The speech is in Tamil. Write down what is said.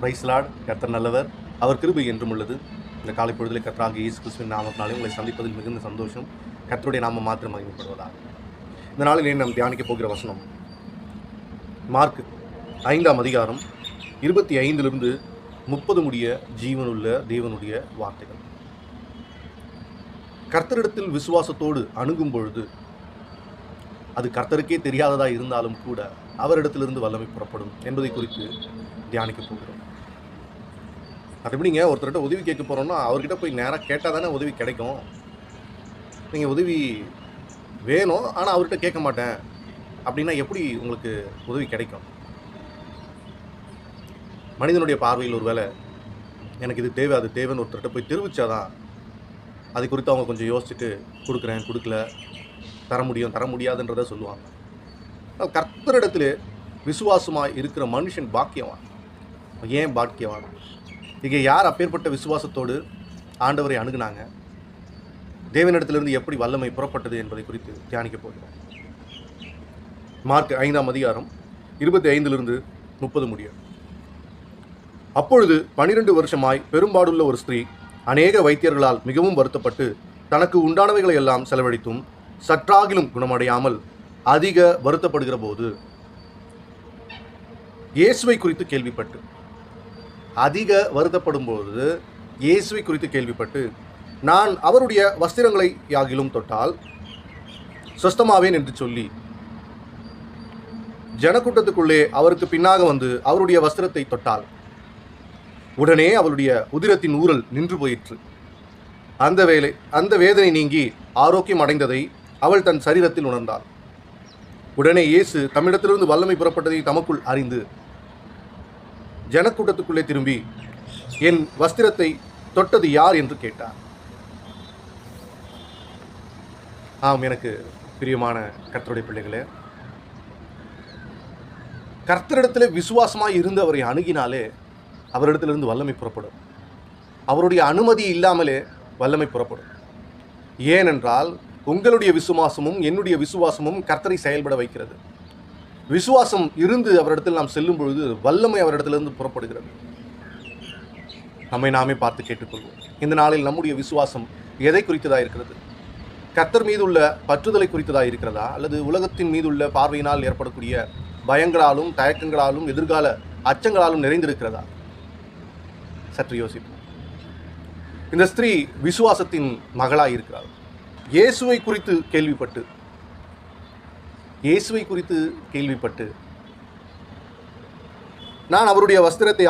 பிரைஸ்லாட் கர்த்தர் நல்லவர். அவர் கிருபை என்றும் உள்ளது. இந்த காலை பொழுதில் கர்த்தராக இயேசு கிறிஸ்துவின் நாமத்தினாலே உங்களை சந்திப்பதில் மிகுந்த சந்தோஷம். கர்த்தருடைய நாமம் மாத்திரம் மகிமைப்படுவதாக. இந்த நாளில் நாம் தியானிக்க போகிற வசனம். மார்க் ஐந்தாம் அதிகாரம் இருபத்தி ஐந்திலிருந்து முப்பது முடிய ஜீவனுள்ள தேவனுடைய வார்த்தைகள். கர்த்தரிடத்தில் விசுவாசத்தோடு அணுகும் பொழுது அது கர்த்தருக்கே தெரியாததாக இருந்தாலும் கூட அவரிடத்திலிருந்து வல்லமை புறப்படும் என்பதை குறித்து தியானிக்க போகிறோம். அது எப்படிங்க? ஒருத்தர்கிட்ட உதவி கேட்க போகிறோன்னா அவர்கிட்ட போய் நேராக கேட்டால் தானே உதவி கிடைக்கும். நீங்கள் உதவி வேணும் ஆனால் அவர்கிட்ட கேட்க மாட்டேன். அப்படின்னா எப்படி உங்களுக்கு உதவி கிடைக்கும்? மனிதனுடைய பார்வையில் ஒரு வேலை எனக்கு இது தேவை அது தேவைன்னு ஒருத்தர்கிட்ட போய் தெரிவித்தாதான் அது குறித்து அவங்க கொஞ்சம் யோசிச்சுட்டு கொடுக்குறேன் கொடுக்கல தர முடியும் தர முடியாதுன்றத சொல்லுவாங்க. ஆனால் கர்த்தரிடத்தில் விசுவாசமாக இருக்கிற மனுஷன் பாக்கியவான். ஏன் பாக்கியவான்? இங்கே யார் அப்பேற்பட்ட விசுவாசத்தோடு ஆண்டவரை அணுகுனாங்க? தேவனிடத்திலிருந்து எப்படி வல்லமை புறப்பட்டது என்பதை குறித்து தியானிக்க போகிறோம். மார்க் ஐந்தாம் அதிகாரம் இருபத்தி ஐந்திலிருந்து முப்பது முடியும் அப்பொழுது பனிரெண்டு வருஷமாய் பெரும்பாடுள்ள ஒரு ஸ்திரீ அநேக வைத்தியர்களால் மிகவும் வருத்தப்பட்டு தனக்கு உண்டானவைகளை எல்லாம் செலவழித்தும் சற்றாகிலும் குணமடையாமல் அதிக வருத்தப்படுகிற போது இயேசுவை குறித்து கேள்விப்பட்டு அதிக வருத்தப்படும் போது இயேசுவை குறித்து கேள்விப்பட்டு நான் அவருடைய வஸ்திரங்களை யாகிலும் தொட்டால் சொஸ்தமாவேன் என்று சொல்லி ஜனக்கூட்டத்துக்குள்ளே அவருக்கு பின்னாக வந்து அவருடைய வஸ்திரத்தை தொட்டாள். உடனே அவளுடைய உதிரத்தின் ஊரல் நின்று போயிற்று. அந்த வேலை அந்த வேதனை நீங்கி ஆரோக்கியம் அடைந்ததை அவள் தன் சரீரத்தில் உணர்ந்தாள். உடனே இயேசு தம்மிடத்திலிருந்து வல்லமை புறப்பட்டதை தமக்குள் அறிந்து ஜனக்கூட்டத்துக்குள்ளே திரும்பி என் வஸ்திரத்தை தொட்டது யார்? என்று கேட்டார் ஆம் எனக்கு பிரியமான கர்த்தருடைய பிள்ளைகளே கர்த்தரிடத்தில் விசுவாசமாக இருந்து அவரை அணுகினாலே அவரிடத்திலிருந்து வல்லமை புறப்படும். அவருடைய அனுமதி இல்லாமலே வல்லமை புறப்படும். ஏனென்றால் உங்களுடைய விசுவாசமும் என்னுடைய விசுவாசமும் கர்த்தரை செயல்பட வைக்கிறது. விசுவாசம் இருந்து அவரிடத்தில் நாம் செல்லும் பொழுது வல்லமை அவரிடத்திலிருந்து புறப்படுகிறது. நம்மை நாமே பார்த்து கேட்டுக்கொள்வோம். இந்த நாளில் நம்முடைய விசுவாசம் எதை குறித்ததாக இருக்கிறது? கர்த்தர் மீது உள்ள பற்றுதலை குறித்ததாக இருக்கிறதா? அல்லது உலகத்தின் மீது உள்ள பார்வையினால் ஏற்படக்கூடிய பயங்களாலும் தயக்கங்களாலும் எதிர்கால அச்சங்களாலும் நிறைந்திருக்கிறதா? சற்று யோசிப்போம். இந்த ஸ்திரீ விசுவாசத்தின் மகளாக இருக்கிறாள் இயேசுவை குறித்து கேள்விப்பட்டு இயேசுவை குறித்து கேள்விப்பட்டு நான் அவருடைய வஸ்திரத்தை